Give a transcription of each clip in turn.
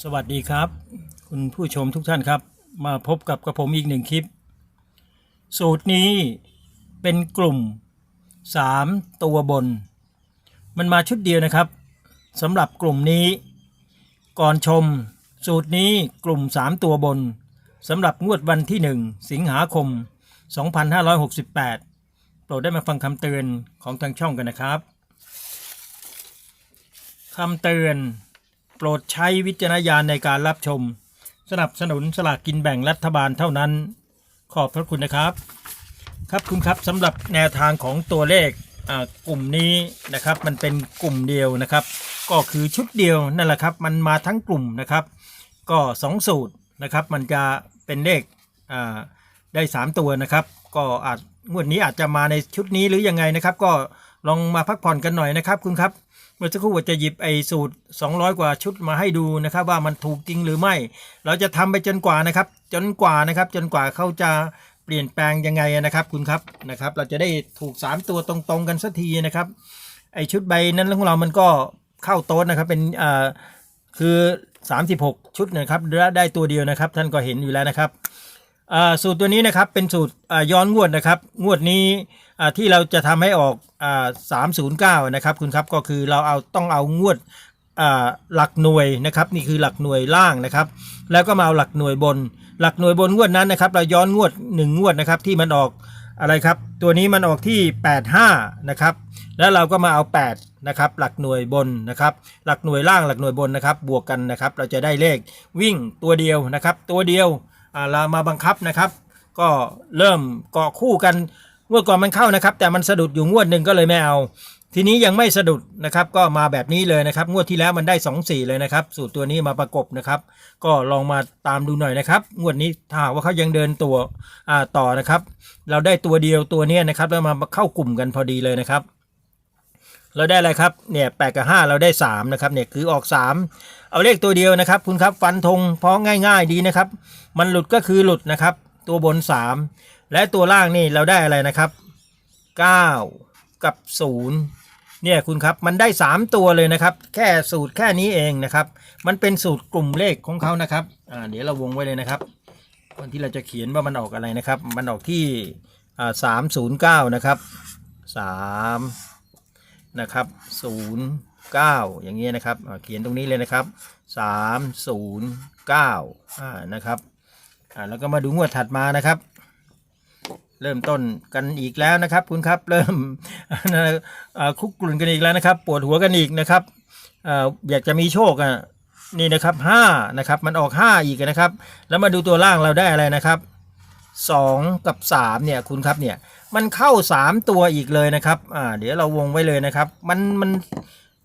สวัสดีครับ คุณผู้ชมทุกท่านครับ มาพบกับกระผมอีกหนึ่งคลิป สูตรนี้เป็นกลุ่ม 3 ตัวบน มันมาชุดเดียวนะครับสำหรับกลุ่มนี้ ก่อนชม สูตรนี้กลุ่ม 3 ตัวบนสำหรับงวดวันที่ 1 สิงหาคม 2568 โปรดได้มาฟังคำเตือนของทางช่องกันนะครับคำเตือน ปรดใช้วิจารณญาณในการรับชม สนับสนุนสลากกินแบ่งรัฐบาลเท่านั้น ขอบพระคุณนะครับ ครับคุณครับสำหรับแนวทางของตัวเลขอ่ากลุ่มนี้นะครับ มันเป็นกลุ่มเดียวนะครับ ก็คือชุดเดียวนั่นแหละครับ มันมาทั้งกลุ่มนะครับ ก็สองสูตรนะครับ มันจะเป็นเลขอ่าได้สามตัวนะครับ ก็อาจงวดนี้อาจจะมาในชุดนี้หรือยังไงนะครับ ก็ลองมาพักผ่อนกันหน่อยนะครับคุณครับ มื่อสักครู่ว่าจะหยิบไอ้สูตร 200 กว่าชุดมาให้ดูนะครับว่ามันถูกจริงหรือไม่ เราจะทำไปจนกว่านะครับ จนกว่านะครับ จนกว่าเขาจะเปลี่ยนแปลงยังไงนะครับ คุณครับนะครับ เราจะได้ถูก 3 ตัวตรงๆกันสักทีนะครับ ไอ้ชุดใบนั้นของเรามันก็เข้าโต๊ะนะครับเป็นอ่าคือ 36 ชุดนะครับได้ตัวเดียวนะครับ ท่านก็เห็นอยู่แล้วนะครับ สูตรตัวนี้นะครับเป็นสูตรย้อนงวดนะครับ งวดนี้ที่เราจะทำให้ออกสามศูนย์เก้านะครับคุณครับก็คือเราเอาต้องเอางวดหลักหน่วยนะครับนี่คือหลักหน่วยล่างนะครับ แล้วก็มาเอาหลักหน่วยบน หลักหน่วยบนงวดนั้นนะครับ เราย้อนงวดหนึ่งงวดนะครับที่มันออกอะไรครับ ตัวนี้มันออกที่ 85นะครับแล้วเราก็มาเอา 8 นะครับ หลักหน่วยบนนะครับ หลักหน่วยล่างหลักหน่วยบนนะครับ บวกกันนะครับ เราจะได้เลขวิ่งตัวเดียวนะครับ ตัวเดียว รามาบังคับนะครับ ก็เริ่มเกาะคู่กันงวดก่อนมันเข้านะครับ แต่มันสะดุดอยู่งวดหนึ่งก็เลยไม่เอา ทีนี้ยังไม่สะดุดนะครับ ก็มาแบบนี้เลยนะครับ งวดที่แล้วมันได้ 2 4 เลยนะครับ สูตรตัวนี้มาประกบนะครับ ก็ลองมาตามดูหน่อยนะครับ งวดนี้ถ้าหากว่าเขายังเดินตัวต่อนะครับ เราได้ตัวเดียวตัวนี้นะครับแล้วมาเข้ากลุ่มกันพอดีเลยนะครับ เราได้อะไรครับเนี่ยแปดกับห้าเราได้สามนะครับเนี่ยคือออกสามเอาเลขตัวเดียวนะครับ คุณครับฟันธงเพราะง่ายๆดีนะครับ มันหลุดก็คือหลุดนะครับ ตัวบนสามและตัวล่างนี่เราได้อะไรนะครับเก้ากับศูนย์เนี่ยคุณครับมันได้สามตัวเลยนะครับ แค่สูตรแค่นี้เองนะครับ มันเป็นสูตรกลุ่มเลขของเขานะครับอ่าเดี๋ยวเราวงไว้เลยนะครับวันที่เราจะเขียนว่ามันออกอะไรนะครับ มันออกที่อ่าสามศูนย์เก้านะครับสาม นะครับศูนย์เก้าอย่างเงี้ยนะครับเขียนตรงนี้เลยนะครับสามศูนย์เก้าอ่านะครับอ่าแล้วก็มาดูงวดถัดมานะครับ เริ่มต้นกันอีกแล้วนะครับ คุณครับเริ่มคุกกลุ่นกันอีกแล้วนะครับ ปวดหัวกันอีกนะครับอยากจะมีโชคอะนี่นะครับห้านะครับมันออกห้าอีกนะครับ แล้วมาดูตัวล่างเราได้อะไรนะครับสองกับสามเนี่ยคุณครับเนี่ย มันเข้า 3 ตัวอีกเลยนะครับอ่าเดี๋ยวเราวงไว้เลยนะครับ มันมัน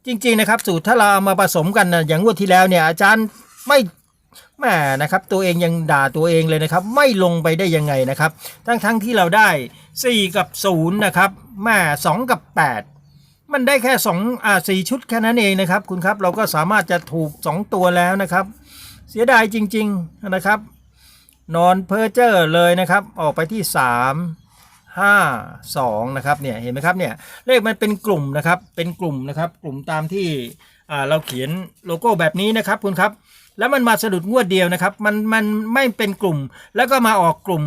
จริง ๆนะครับ สูตรถ้าเราเอามาผสมกันนะอย่างงวดที่แล้วเนี่ยอาจารย์ไม่แหมนะครับตัวเองยังด่าตัวเองเลยนะครับ ไม่ลงไปได้ยังไงนะครับ ทั้งทั้งที่เราได้ 4 กับ 0 นะครับแหม่2กับ 8 มันได้แค่2อ่าสี่ชุดแค่นั้นเองนะครับ คุณครับเราก็สามารถจะถูก 2 ตัวแล้วนะครับ เสียดายจริง ๆนะครับ นอนเพอเจอร์เลยนะครับ ออกไปที่ 3 ห้าสองนะครับเนี่ยเห็นไหมครับเนี่ยเลขมันเป็นกลุ่มนะครับเป็นกลุ่มนะครับกลุ่มตามที่เราเขียนโลโก้แบบนี้นะครับคุณครับแล้วมันมาสะดุดงวดเดียวนะครับ มันมันไม่เป็นกลุ่ม แล้วก็มาออกกลุ่ม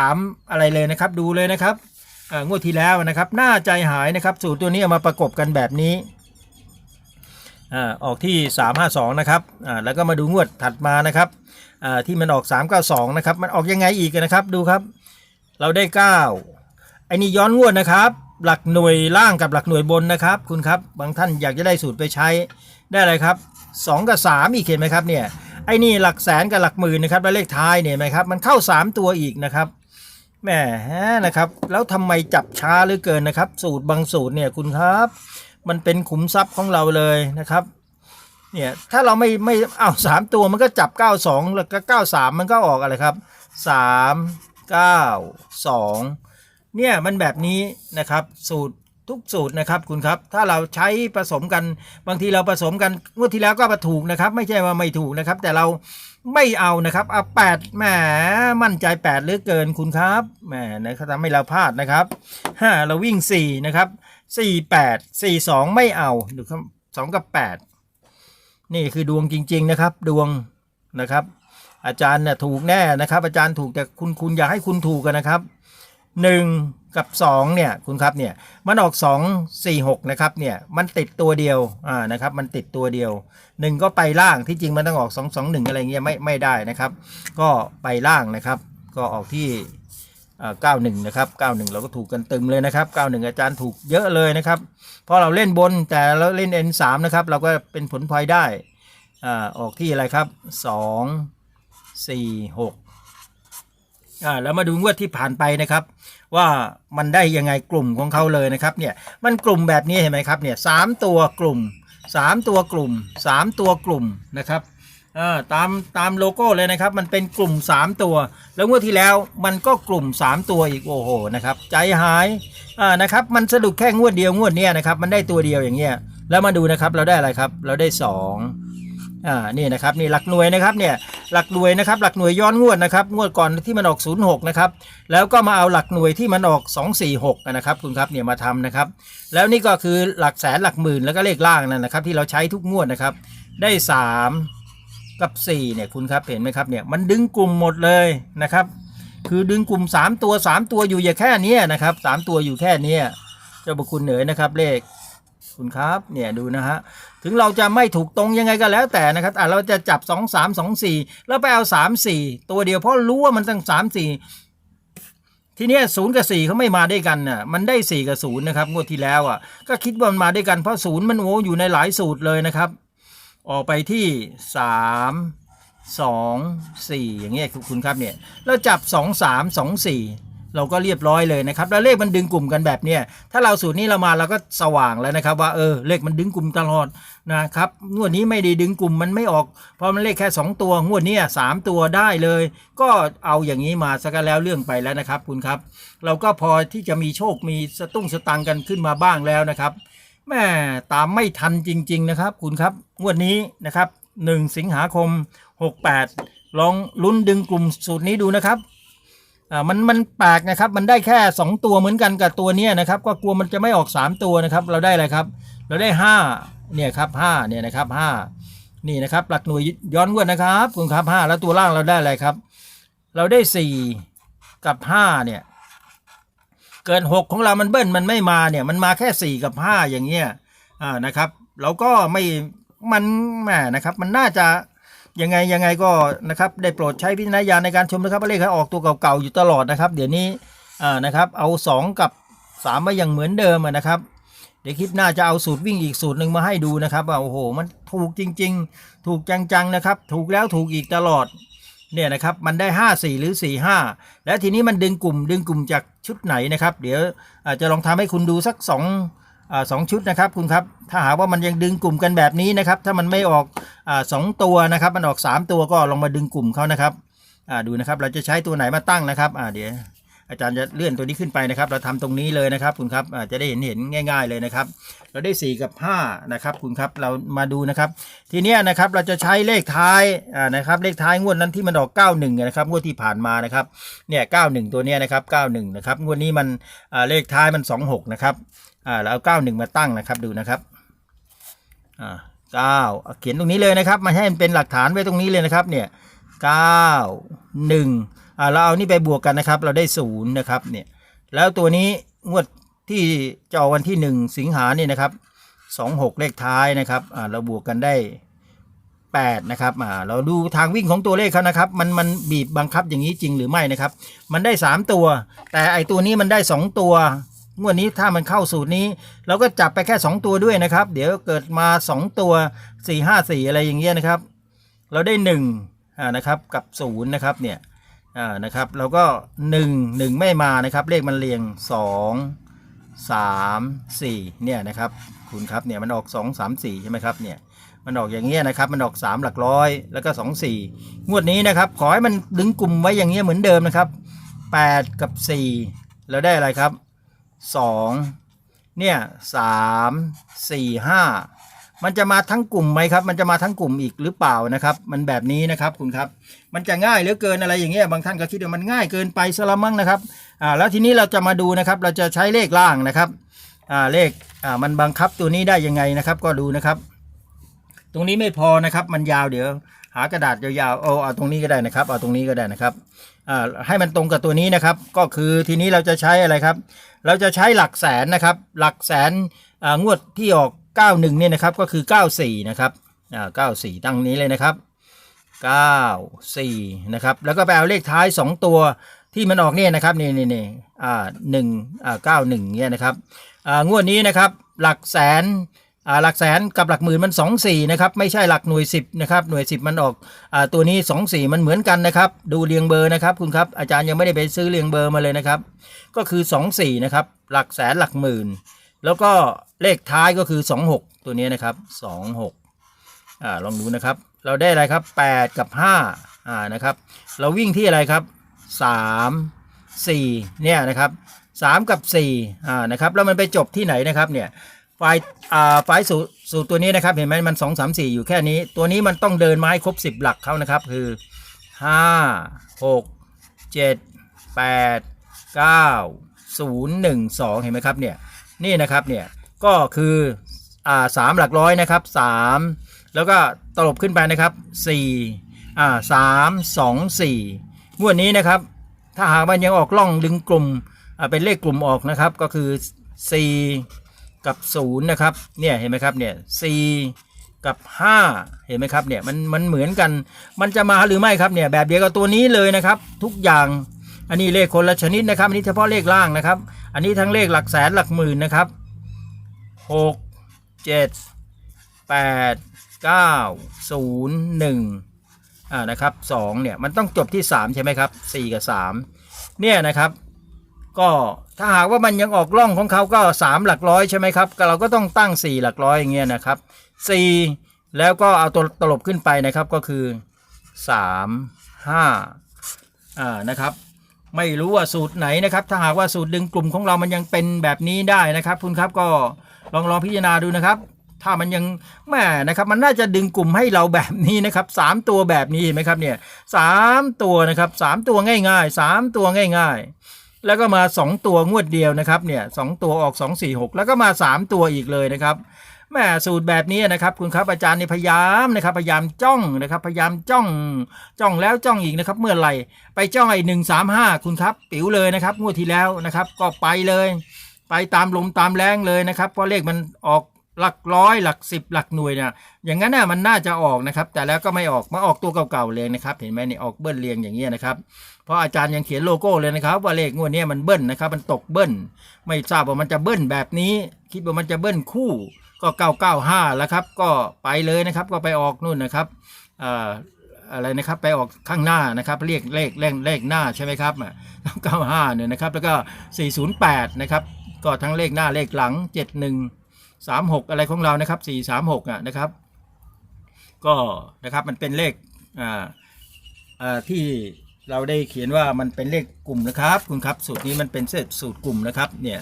3 อะไรเลยนะครับ ดูเลยนะครับงวดที่แล้วนะครับน่าใจหายนะครับสูตรตัวนี้เอามาประกบกันแบบนี้ออกที่ 352 นะครับแล้วก็มาดูงวดถัดมานะครับที่มันออก 392 นะครับ มันออกยังไงอีกนะครับ ดูครับ เราได้ 9 ไอ้นี่ย้อนงวดนะครับ หลักหน่วยล่างกับหลักหน่วยบนนะครับ คุณครับบางท่านอยากจะได้สูตรไปใช้ได้อะไรครับ 2 กับ 3 อีกเห็นไหมครับเนี่ยไอ้นี่หลักแสนกับหลักหมื่นนะครับแล้วเลขท้ายเนี่ยไหมครับมันเข้า 3 ตัวอีกนะครับแหมนะครับ แล้วทำไมจับช้าเหลือเกินนะครับ สูตรบางสูตรเนี่ยคุณครับ มันเป็นขุมทรัพย์ของเราเลยนะครับเนี่ยถ้าเราไม่ไม่เอาสามตัวมันก็จับ 92 แล้วก็ 93 มันก็ออกอะไรครับ 3 9 2 เนี่ยมันแบบนี้นะครับสูตรทุกสูตรนะครับคุณครับ ถ้าเราใช้ผสมกันบางทีเราผสมกันงวดที่แล้วก็มาถูกนะครับ ไม่ใช่ว่าไม่ถูกนะครับ แต่เราไม่เอานะครับเอาแปดแหมมั่นใจแปดเหลือเกินคุณครับแหมนะครับทำให้เราพลาดนะครับห้าเราวิ่งสี่นะครับสี่แปดสี่สองไม่เอาดูครับสองกับแปดนี่คือดวงจริง ๆนะครับ ดวงนะครับ อาจารย์เนี่ยถูกแน่นะครับ อาจารย์ถูกแต่คุณคุณอยากให้คุณถูกกันนะครับ หนึ่งกับสองเนี่ยคุณครับเนี่ยมันออกสองสี่หกนะครับเนี่ยมันติดตัวเดียวอ่านะครับมันติดตัวเดียวหนึ่งก็ไปล่างที่จริงมันต้องออกสองสองหนึ่งอะไรเงี้ยไม่ไม่ได้นะครับ ก็ไปล่างนะครับ ก็ออกที่เก้าหนึ่งนะครับเก้าหนึ่งเราก็ถูกกันตึมเลยนะครับเก้าหนึ่งอาจารย์ถูกเยอะเลยนะครับ เพราะเราเล่นบนแต่เราเล่น N3 นะครับ เราก็เป็นผลพลอยได้อ่าออกที่อะไรครับสองสี่หก อ่าแล้วมาดูงวดที่ผ่านไปนะครับ ว่ามันได้ยังไงกลุ่มของเขาเลยนะครับเนี่ยมันกลุ่มแบบนี้เห็นไหมครับเนี่ยสามตัวกลุ่มสามตัวกลุ่มสามตัวกลุ่มนะครับอ่าตามตามโลโก้เลยนะครับ มันเป็นกลุ่ม 3 ตัว แล้วงวดที่แล้วมันก็กลุ่ม 3 ตัวอีกโอ้โหนะครับใจหายอ่านะครับมันสะดุดแค่งวดเดียวงวดเนี้ยนะครับมันได้ตัวเดียวอย่างเงี้ยแล้วมาดูนะครับเราได้อะไรครับเราได้ 2 อ่านี่นะครับนี่หลักหน่วยนะครับเนี่ยหลักหน่วยนะครับหลักหน่วยย้อนงวดนะครับงวดก่อนที่มันออก 06นะครับแล้วก็มาเอาหลักหน่วยที่มันออก 246นะครับคุณครับเนี่ยมาทำนะครับ แล้วนี่ก็คือหลักแสนหลักหมื่นแล้วก็เลขล่างนั่นนะครับ ที่เราใช้ทุกงวดนะครับ ได้ 3 กับ4เนี่ยคุณครับเห็นไหมครับเนี่ยมันดึงกลุ่มหมดเลยนะครับ คือดึงกลุ่ม 3 ตัว 3 ตัวอยู่อย่าแค่นี้นะครับ 3 ตัวอยู่แค่นี้เจ้าบุคุณเหนือนะครับเลข คุณครับเนี่ยดูนะฮะถึงเราจะไม่ถูกตรงยังไงก็แล้วแต่นะครับอะเราจะจับ 2 3 2 4 แล้วไปเอา 3 4 ตัวเดียวเพราะรู้ว่ามันตั้ง 3 4 ทีเนี้ยศูนย์กับสี่เขาไม่มาด้วยกันน่ะมันได้สี่กับศูนย์นะครับงวดที่แล้วอะก็คิดว่ามันมาด้วยกันเพราะศูนย์มันโอ้อยู่ในหลายสูตรเลยนะครับ ออกไปที่สามสองสี่อย่างเงี้ยคุณครับเนี่ยแล้วจับสองสามสองสี่ เราก็เรียบร้อยเลยนะครับ แล้วเลขมันดึงกลุ่มกันแบบเนี้ยถ้าเราสูตรนี้เรามาเราก็สว่างแล้วนะครับ ว่าเออเลขมันดึงกลุ่มตลอดนะครับงวดนี้ไม่ได้ดึงกลุ่มมันไม่ออกเพราะมันเลขแค่ 2 ตัวงวดนี้สามตัวได้เลย ก็เอาอย่างนี้มาสักแล้วเรื่องไปแล้วนะครับคุณครับ เราก็พอที่จะมีโชคมีสตุ้งสตังกันขึ้นมาบ้างแล้วนะครับแม่ตามไม่ทันจริง ๆ นะครับ คุณครับงวดนี้นะครับ 1 สิงหาคม 68 ลองลุ้นดึงกลุ่มสูตรนี้ดูนะครับ อ่ามันมันแปลกนะครับ มันได้แค่ 2 ตัวเหมือนกันกับตัวเนี้ยนะครับ ก็กลัวมันจะไม่ออก 3 ตัวนะครับ เราได้อะไรครับ เราได้5เนี่ยครับ5เนี่ยนะครับ5นี่นะครับ หลักหน่วยย้อนงวดนะครับคุณครับ 5 แล้วตัวล่างเราได้อะไรครับ เราได้ 4 กับ 5 เนี่ย เกิน 6 ของเรามันเบิ้ลมันไม่มาเนี่ย มันมาแค่ 4 กับ 5 อย่างเงี้ยอ่านะครับ เราก็ไม่มันแหมนะครับ มันน่าจะ ยังไงยังไงก็นะครับได้โปรดใช้วิจารณญาณในการชมนะครับเลขออกตัวเก่าๆอยู่ตลอดนะครับ เดี๋ยวนี้อ่านะครับเอา 2 กับ3มาอย่างเหมือนเดิมนะครับเดี๋ยวคลิปหน้าจะเอาสูตรวิ่งอีกสูตรหนึ่งมาให้ดูนะครับว่าโอ้โห มันถูกจริง ๆ ถูกจังๆนะครับ ถูกแล้วถูกอีกตลอดเนี่ยนะครับมันได้ 5 4 หรือ 4 5 แล้วทีนี้มันดึงกลุ่มดึงกลุ่มจากชุดไหนนะครับ เดี๋ยวอาจจะลองทำให้คุณดูสัก2อ สองชุดนะครับคุณครับถ้าหากว่ามันยังดึงกลุ่มกันแบบนี้นะครับ ถ้ามันไม่ออกอสองตัวนะครับ มันออก 3 ตัวก็ลองมาดึงกลุ่มเขานะครับดูนะครับ เราจะใช้ตัวไหนมาตั้งนะครับเดี๋ยวอาจารย์จะเลื่อนตัวนี้ขึ้นไปนะครับ เราทำตรงนี้เลยนะครับคุณครับจะได้เห็นเห็นง่าย ๆเลยนะครับ เราได้ 4 กับ5นะครับคุณครับเรามาดูนะครับ ทีนี้นะครับเราจะใช้เลขท้ายนะครับเลขท้ายงวดนั้นที่มันออก 91นะครับงวดที่ผ่านมานะครับเนี่ย91 ตัวเนี้ยนะครับ91นะครับงวดนี้มันเลขท้ายมัน 26นะครับ อ่าแล้วเอา91มาตั้งนะครับดูนะครับอ่าเขียนตรงนี้เลยนะครับ มาให้มันเป็นหลักฐานไว้ตรงนี้เลยนะครับเนี่ย9 1อ่าเราเอานี่ไปบวกกันนะครับ เราได้0นย์นะครับเนี่ยแล้วตัวนี้งวดที่จออกวันที่1สิงหาเนี่ยนะครับสองหกเลขท้ายนะครับอ่าเราบวกกันได้แปดนะครับอ่าเราดูทางวิ่งของตัวเลขเขานะครับ มันมันบีบบังคับอย่างนี้จริงหรือไม่นะครับ มันได้สามตัว แต่ไอตัวนี้มันได้สองตัว งวดนี้ถ้ามันเข้าสูตรนี้ เราก็จับไปแค่สองตัวด้วยนะครับ เดี๋ยวเกิดมาสองตัวสี่ห้าสี่อะไรอย่างเงี้ยนะครับ เราได้หนึ่งอ่านะครับกับศูนย์นะครับเนี่ยอ่านะครับเราก็หนึ่งหนึ่งไม่มานะครับเลขมันเรียงสองสามสี่เนี่ยนะครับคุณครับเนี่ยมันออกสองสามสี่ใช่ไหมครับเนี่ยมันออกอย่างเงี้ยนะครับ มันออกสามหลักร้อย แล้วก็สองสี่งวดนี้นะครับ ขอให้มันดึงกลุ่มไว้อย่างเงี้ยเหมือนเดิมนะครับแปดกับสี่แล้วได้อะไรครับ สองเนี่ยสามสี่ห้ามันจะมาทั้งกลุ่มไหมครับ มันจะมาทั้งกลุ่มอีกหรือเปล่านะครับ มันแบบนี้นะครับคุณครับ มันจะง่ายเหลือเกินอะไรอย่างเงี้ยบางท่านก็คิดว่ามันง่ายเกินไปสละมั้งนะครับอ่าแล้วทีนี้เราจะมาดูนะครับ เราจะใช้เลขล่างนะครับอ่าเลขอ่ามันบังคับตัวนี้ได้ยังไงนะครับ ก็ดูนะครับ ตรงนี้ไม่พอนะครับ มันยาวเดี๋ยว หากระดาษยาวๆเอาเอาตรงนี้ก็ได้นะครับเอาตรงนี้ก็ได้นะครับอ่าให้มันตรงกับตัวนี้นะครับ ก็คือทีนี้เราจะใช้อะไรครับ เราจะใช้หลักแสนนะครับ หลักแสนอ่างวดที่ออก 91เนี่ยนะครับก็คือ 94 นะครับอ่า94 ตั้งนี้เลยนะครับ 94 นะครับ แล้วก็ไปเอาเลขท้าย 2 ตัวที่มันออกเนี่ยนะครับนี่นี่นี่อ่าหนึ่งอ่า91เนี่ยนะครับอ่างวดนี้นะครับหลักแสน หลักแสนกับหลักหมื่นมัน 24นะครับไม่ใช่หลักหน่วย 10นะครับหน่วย 10 มันออกอตัวนี้ 24 มันเหมือนกันนะครับ ดูเรียงเบอร์นะครับคุณครับอาจารย์ยังไม่ได้ไปซื้อเรียงเบอร์มาเลยนะครับ ก็คือ 24นะครับหลักแสนหลักหมื่น แล้วก็เลขท้ายก็คือ 26 ตัวนี้นะครับ26อ่าลองดูนะครับ เราได้อะไรครับ 8 กับ5อ่านะครับเราวิ่งที่อะไรครับ 3 4เนี่ยนะครับ3กับ4อ่านะครับแล้วมันไปจบที่ไหนนะครับเนี่ย ไฟอ่าไฟสูตรสูตรตัวนี้นะครับ เห็นไหมมัน2 3 4อยู่แค่นี้ ตัวนี้มันต้องเดินไม้ครบ10หลักเขานะครับ คือ5 6 7 8 9 0 1 2เห็นไหมครับเนี่ยนี่นะครับเนี่ยก็คืออ่าสามหลักร้อยนะครับสามแล้วก็ตลบขึ้นไปนะครับสี่อ่าสามสองสี่งวดนี้นะครับ ถ้าหากมันยังออกล่องดึงกลุ่มเป็นเลขกลุ่มออกนะครับก็คือสี่ กับศูนย์นะครับ เนี่ยเห็นไหมครับเนี่ยสี่กับห้าเห็นไหมครับเนี่ยมันมันเหมือนกัน มันจะมาหรือไม่ครับเนี่ยแบบเดียวกับตัวนี้เลยนะครับ ทุกอย่างอันนี้เลขคนละชนิดนะครับ อันนี้เฉพาะเลขล่างนะครับ อันนี้ทั้งเลขหลักแสนหลักหมื่นนะครับหกเจ็ดแปดเก้าศูนย์หนึ่งอ่านะครับสองเนี่ยมันต้องจบที่สามใช่ไหมครับสี่กับสามเนี่ยนะครับ ก็ถ้าหากว่ามันยังออกล่องของเขาก็สามหลักร้อยใช่ไหมครับเราก็ต้องตั้งสี่หลักร้อยอย่างเงี้ยนะครับสี่แล้วก็เอาตัวตลบขึ้นไปนะครับก็คือสามห้าอ่านะครับ ไม่รู้ว่าสูตรไหนนะครับ ถ้าหากว่าสูตรดึงกลุ่มของเรามันยังเป็นแบบนี้ได้นะครับ คุณครับก็ลองลองพิจารณาดูนะครับ ถ้ามันยังแม่นะครับ มันน่าจะดึงกลุ่มให้เราแบบนี้นะครับสามตัวแบบนี้เห็นไหมครับเนี่ยสามตัวนะครับสามตัวง่ายๆสามตัวง่าย ๆ แล้วก็มาสองตัวงวดเดียวนะครับเนี่ยสองตัวออกสองสี่หกแล้วก็มาสามตัวอีกเลยนะครับแม่สูตรแบบนี้นะครับคุณครับอาจารย์นี่พยายามนะครับพยายามจ้องนะครับพยายามจ้องจ้องแล้วจ้องอีกนะครับเมื่อไหร่ไปจ้องไอ้หนึ่งสามห้าคุณครับปิ๋วเลยนะครับงวดที่แล้วนะครับก็ไปเลย ไปตามลมตามแรงเลยนะครับเพราะเลขมันออก หลักร้อยหลักสิบหลักหน่วยเนี่ยอย่างนั้นน่ะมันน่าจะออกนะครับ แต่แล้วก็ไม่ออกมาออกตัวเก่าๆเลยนะครับ เห็นไหมเนี่ยออกเบิ้ลเรียงอย่างเงี้ยนะครับเพราะอาจารย์ยังเขียนโลโก้เลยนะครับ ว่าเลขงวดนี้มันเบิ้ลนะครับ มันตกเบิ้ลไม่ทราบว่ามันจะเบิ้ลแบบนี้ คิดว่ามันจะเบิ้ลคู่ก็995แล้วครับ ก็ไปเลยนะครับก็ไปออกนู่นนะครับอะไรนะครับไปออกข้างหน้านะครับเรียกเลขเลขเลขหน้าใช่ไหมครับอะ95เนี่ยนะครับแล้วก็408นย์แปดนะครับก็ทั้งเลขหน้าเลขหลัง71 36 อะไรของเรานะครับ 436อะนะครับ ก็นะครับมันเป็นเลขอ่าอ่าที่เราได้เขียนว่ามันเป็นเลขกลุ่มนะครับคุณครับสูตรนี้มันเป็นเศษสูตรกลุ่มนะครับเนี่ย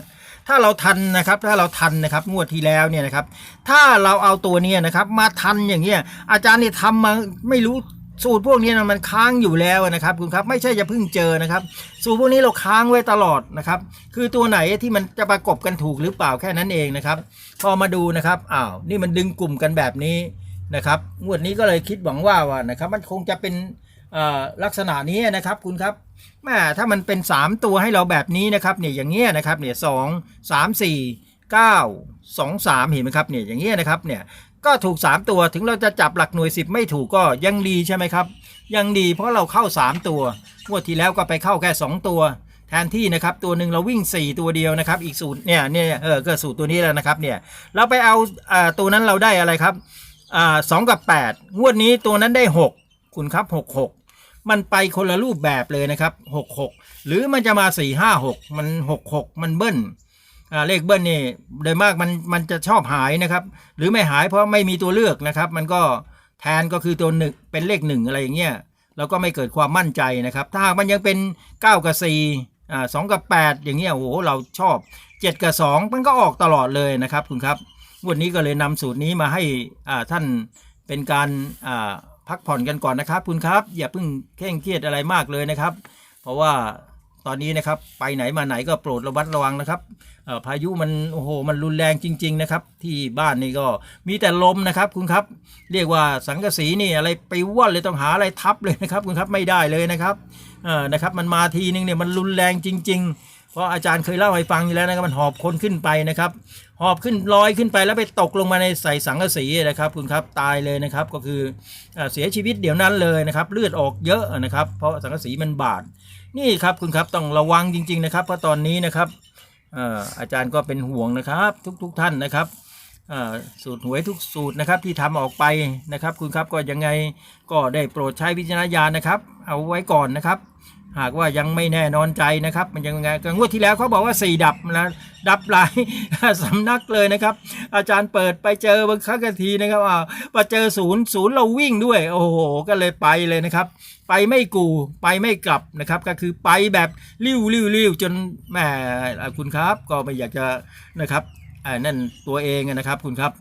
ถ้าเราทันนะครับถ้าเราทันนะครับงวดที่แล้วเนี่ยนะครับ ถ้าเราเอาตัวเนี้ยนะครับ มาทันอย่างเงี้ยอาจารย์นี่ทำมาไม่รู้ สูตรพวกนี้นะมันค้างอยู่แล้วนะครับคุณครับไม่ใช่จะเพิ่งเจอนะครับ สูตรพวกนี้เราค้างไว้ตลอดนะครับ คือตัวไหนที่มันจะประกบกันถูกหรือเปล่าแค่นั้นเองนะครับ พอมาดูนะครับอ้าวนี่มันดึงกลุ่มกันแบบนี้นะครับงวดนี้ก็เลยคิดหวังว่าว่านะครับ มันคงจะเป็นลักษณะนี้นะครับคุณครับแม่ถ้ามันเป็น 3 ตัวให้เราแบบนี้นะครับเนี่ยอย่างเงี้ยนะครับเนี่ยสองสามสี่เก้าสองสามเห็นไหมครับเนี่ยอย่างเงี้ยนะครับเนี่ย ก็ถูก 3 ตัวถึงเราจะจับหลักหน่วย 10 ไม่ถูกก็ยังดีใช่ไหมครับ ยังดีเพราะเราเข้า 3 ตัวงวดที่แล้วก็ไปเข้าแค่ 2 ตัว แทนที่นะครับตัวหนึ่งเราวิ่ง 4 ตัวเดียวนะครับ อีกสูตรเนี่ยเนี่ยเออก็สูตรตัวนี้แล้วนะครับเนี่ยเราไปเอาอ่าตัวนั้นเราได้อะไรครับอ่าสองกับ 8 งวดนี้ตัวนั้นได้ 6 คุณครับ 6 6มันไปคนละรูปแบบเลยนะครับหกหกหรือมันจะมาสี่ห้าหกมันหกหกมันเบิ้ล เลขเบิ้ลนี่โดยมากมันมันจะชอบหายนะครับ หรือไม่หายเพราะไม่มีตัวเลือกนะครับ มันก็แทนก็คือตัวหนึ่งเป็นเลขหนึ่งอะไรอย่างเงี้ยเราก็ไม่เกิดความมั่นใจนะครับ ถ้าหากมันยังเป็นเก้ากับสี่อ่าสองกับแปดอย่างเงี้ยโอ้โหเราชอบเจ็ดกับสองมันก็ออกตลอดเลยนะครับคุณครับวันนี้ก็เลยนำสูตรนี้มาให้อ่าท่านเป็นการอ่าพักผ่อนกันก่อนนะครับคุณครับ อย่าเพิ่งเคร่งเครียดอะไรมากเลยนะครับ เพราะว่า ตอนนี้นะครับไปไหนมาไหนก็โปรดระวัดระวังนะครับพายุมันโอ้โหมันรุนแรงจริง ๆ นะครับ ที่บ้านนี่ก็มีแต่ลมนะครับคุณครับ เรียกว่าสังกะสีนี่อะไรไปว่อนเลยต้องหาอะไรทับเลยนะครับ คุณครับไม่ได้เลยนะครับเออนะครับมันมาทีนึงเนี่ยมันรุนแรงจริง ๆ เพราะอาจารย์เคยเล่าให้ฟังอยู่แล้วนะครับมันหอบคนขึ้นไปนะครับ หอบขึ้นลอยขึ้นไปแล้วไปตกลงมาในใส่สังกะสีนะครับ คุณครับตายเลยนะครับก็คือเสียชีวิตเดี๋ยวนั้นเลยนะครับ เลือดออกเยอะนะครับ เพราะสังกะสีมันบาด นี่ครับคุณครับต้องระวังจริง ๆนะครับเพราะตอนนี้นะครับอาจารย์ก็เป็นห่วงนะครับ ทุกๆทท่านนะครับสูตรหวยทุกสูตรนะครับที่ทำออกไปนะครับ คุณครับก็ยังไงก็ได้โปรดใช้วิจารณญาณนะครับ เอาไว้ก่อนนะครับ หากว่ายังไม่แน่นอนใจนะครับ มันยังไงก็งวดที่แล้วเขาบอกว่าสี่ดับนะดับหลายสำนักเลยนะครับ อาจารย์เปิดไปเจอบางครั้งกันทีนะครับอ่ามาเจอศูนย์ศูนย์เราวิ่งด้วย โอ้โห ก็เลยไปเลยนะครับ ไปไม่กูไปไม่กลับนะครับ ก็คือไปแบบริ้วริ้วริ้วจนแหมอ่าคุณครับ ก็ไม่อยากจะนะครับอ่านั่นตัวเองนะครับคุณครับ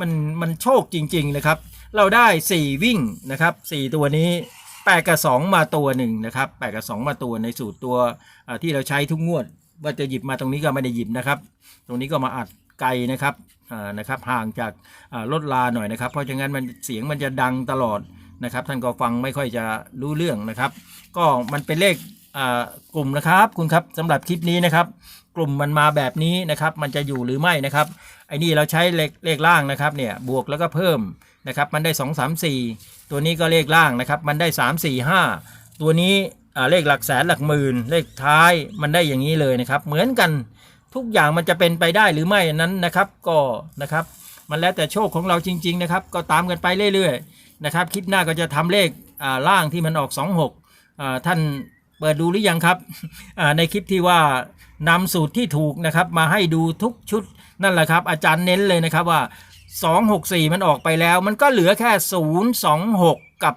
มันมันโชคจริง ๆนะครับ เราได้ 4 วิ่งนะครับ 4 ตัวนี้ แปดกับ 2 มาตัวหนึ่งนะครับแปดกับ 2 มาตัวในสูตรตัวที่เราใช้ทุกงวด ว่าจะหยิบมาตรงนี้ก็ไม่ได้หยิบนะครับ ตรงนี้ก็มาอัดไกลนะครับนะครับห่างจากรถลาหน่อยนะครับ เพราะฉะนั้นมันเสียงมันจะดังตลอดนะครับ ท่านก็ฟังไม่ค่อยจะรู้เรื่องนะครับ ก็มันเป็นเลขกลุ่มนะครับคุณครับสำหรับคลิปนี้นะครับ กลุ่มมันมาแบบนี้นะครับ มันจะอยู่หรือไม่นะครับไอ้นี่เราใช้เลขเลขล่างนะครับเนี่ยบวกแล้วก็เพิ่ม นะครับมันได้ 2 3 4 ตัวนี้ก็เลขล่างนะครับมันได้ 3 4 5 ตัวนี้เลขหลักแสนหลักหมื่น เลขท้ายมันได้อย่างนี้เลยนะครับ เหมือนกันทุกอย่างมันจะเป็นไปได้หรือไม่นั้นนะครับ ก็นะครับมันแล้วแต่โชคของเราจริง ๆ นะครับ ก็ตามกันไปเรื่อยๆนะครับคลิปหน้าก็จะทำเลขล่างที่มันออก 26ท่านเปิดดูหรือยังครับในคลิปที่ว่านำสูตรที่ถูกนะครับมาให้ดูทุกชุดนั่นแหละครับ อาจารย์เน้นเลยนะครับว่า 264 มันออกไปแล้ว มันก็เหลือแค่ 026 กับ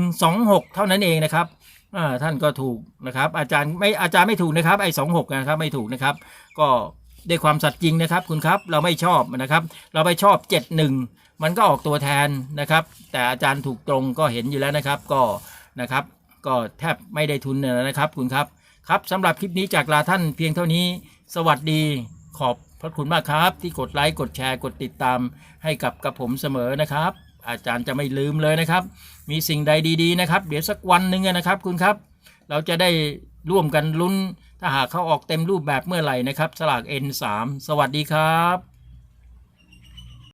126 เท่านั้นเองนะครับท่านก็ถูกนะครับ อาจารย์ไม่อาจารย์ไม่ถูกนะครับไอ้26นะครับไม่ถูกนะครับ ก็ด้วยความสัตย์จริงนะครับ คุณครับเราไม่ชอบนะครับ เราไปชอบ 71 มันก็ออกตัวแทนนะครับ แต่อาจารย์ถูกตรงก็เห็นอยู่แล้วนะครับ ก็นะครับ ก็แทบไม่ได้ทุนเลยนะครับ คุณครับครับสำหรับคลิปนี้จากลาท่านเพียงเท่านี้ สวัสดีขอบ พระคุณมากครับที่กดไลค์กดแชร์กดติดตามให้กับกับผมเสมอนะครับ อาจารย์จะไม่ลืมเลยนะครับ มีสิ่งใดดีๆนะครับ เดี๋ยวสักวันหนึ่งนะครับคุณครับ เราจะได้ร่วมกันลุ้น ถ้าหากเขาออกเต็มรูปแบบเมื่อไหร่นะครับ สลาก N3 สวัสดีครับ